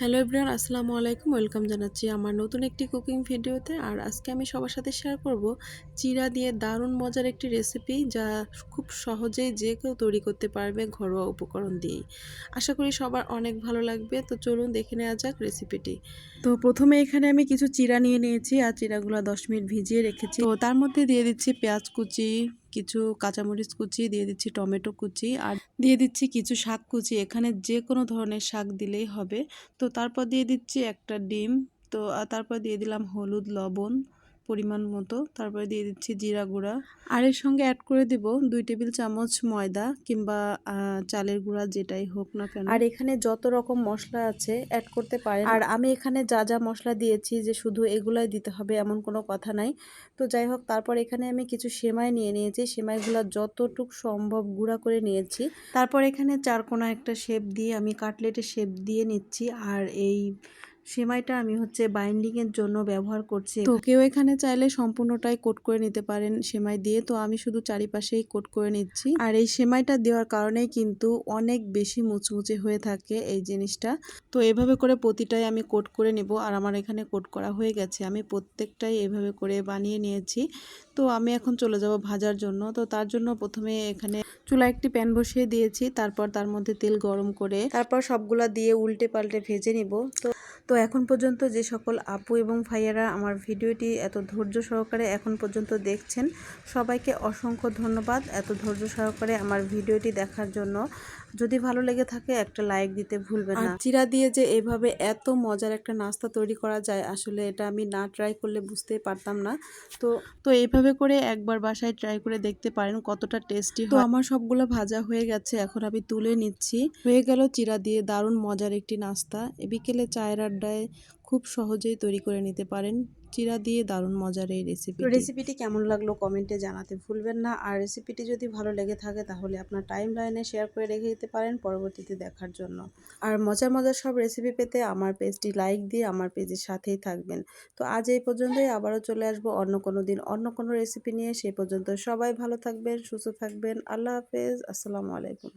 Hello everyone, আসসালামু আলাইকুম। Welcome জানাচ্ছি আমার নতুন একটি কুকিং ভিডিওতে। আর আজকে আমি সবার সাথে শেয়ার করব চিরা দিয়ে দারুণ মজার একটি রেসিপি যা খুব সহজেই যে কেউ তৈরি করতে পারবে ঘরোয়া উপকরণ দিয়েই। আশা করি সবার অনেক ভালো লাগবে। তো চলুন দেখে নেওয়া যাক রেসিপিটি। তো প্রথমে এখানে আমি কিছু চিরা নিয়ে নিয়েছি। আর চিরাগুলো দশ মিনিট ভিজিয়ে রেখেছি। তো তার মধ্যে দিয়ে দিচ্ছি পেঁয়াজ কুচি কিছু কাঁচামরিচ কুচি, দিয়ে দিচ্ছি টমেটো কুচি আর দিয়ে দিচ্ছি কিছু শাক কুচি। এখানে যে কোনো ধরনের শাক দিলেই হবে। তো তারপর দিয়ে দিচ্ছি একটা ডিম। তো তারপর দিয়ে দিলাম হলুদ, লবণ। পরিমাণ মতো। তারপরে দিয়ে দিচ্ছি জিরা গুঁড়া। আর এর সঙ্গে অ্যাড করে দিব দুই টেবিল চামচ ময়দা কিংবা চালের গুঁড়া যেটাই হোক না কেন। আর এখানে যত রকম মশলা আছে অ্যাড করতে পারেন। আর আমি এখানে যা যা মশলা দিয়েছি যে শুধু এগুলাই দিতে হবে এমন কোনো কথা নাই। তো যাই হোক তারপর এখানে আমি কিছু সেমাই নিয়ে নিয়েছি। সেমাইগুলো যতটুক সম্ভব গুঁড়া করে নিয়েছি। তারপর এখানে চারকোনা একটা শেপ দিয়ে আমি কাটলেটের শেপ দিয়ে নিচ্ছি। আর এই সেমাইটা আমি হচ্ছে বাইন্ডিংয়ের জন্য ব্যবহার করছি। তো কেউ এখানে চাইলে সম্পূর্ণটাই কোট করে নিতে পারেন সেমাই দিয়ে। তো আমি শুধু চারিপাশেই কোট করে নিচ্ছি। আর এই সেমাইটা দেওয়ার কারণেই কিন্তু অনেক বেশি মুচমুচে হয়ে থাকে এই জিনিসটা। তো এভাবে করে প্রতিটাই আমি কোট করে নিব। আর আমার এখানে কোট করা হয়ে গেছে। আমি প্রত্যেকটাই এভাবে করে বানিয়ে নিয়েছি। তো আমি এখন চলে যাব ভাজার জন্য। তো তার জন্য প্রথমে এখানে চুলা একটি প্যান বসিয়ে দিয়েছি। তারপর তার মধ্যে তেল গরম করে তারপর সবগুলা দিয়ে উল্টে পাল্টে ভেজে নিব। তো তো এখন পর্যন্ত যে সকল আপু এবং ভাইয়ারা আমার ভিডিওটি এত ধৈর্য সহকারে এখন পর্যন্ত দেখছেন, সবাইকে অসংখ্য ধন্যবাদ এত ধৈর্য সহকারে আমার ভিডিওটি দেখার জন্য। যদি ভালো লেগে থাকে একটা লাইক দিতে ভুলবেন না। চিরা দিয়ে যে এভাবে এত মজার একটা নাস্তা তৈরি করা যায় আসলে এটা আমি না ট্রাই করলে বুঝতে পারতাম না। তো তো এইভাবে করে একবার বাসায় ট্রাই করে দেখতে পারেন কতটা টেস্টি তো আমার সবগুলো ভাজা হয়ে গেছে এখন আমি তুলে নিচ্ছি। হয়ে গেল চিরা দিয়ে দারুণ মজার একটি নাস্তা। বিকেলে চায়ের আড্ডায় খুব সহজেই তৈরি করে নিতে পারেন। চিরা দিয়ে দারুণ মজার এই রেসিপি রেসিপিটি কেমন লাগল কমেন্টে জানাতে ভুলবেন না। আর রেসিপিটি যদি ভালো লেগে থাকে তাহলে আপনার টাইম লাইনে শেয়ার করে রেখে দিতে পারেন পরবর্তীতে দেখার জন্য। আর মজার মজার সব রেসিপি পেতে আমার পেজটি লাইক দিয়ে আমার পেজের সাথেই থাকবেন। তো আজ এই পর্যন্তই, আবারও চলে আসব অন্য কোনো দিন অন্য কোনো রেসিপি নিয়ে। সেই পর্যন্ত সবাই ভালো থাকবেন, সুস্থ থাকবেন। আল্লাহ হাফেজ, আসসালামু আলাইকুম।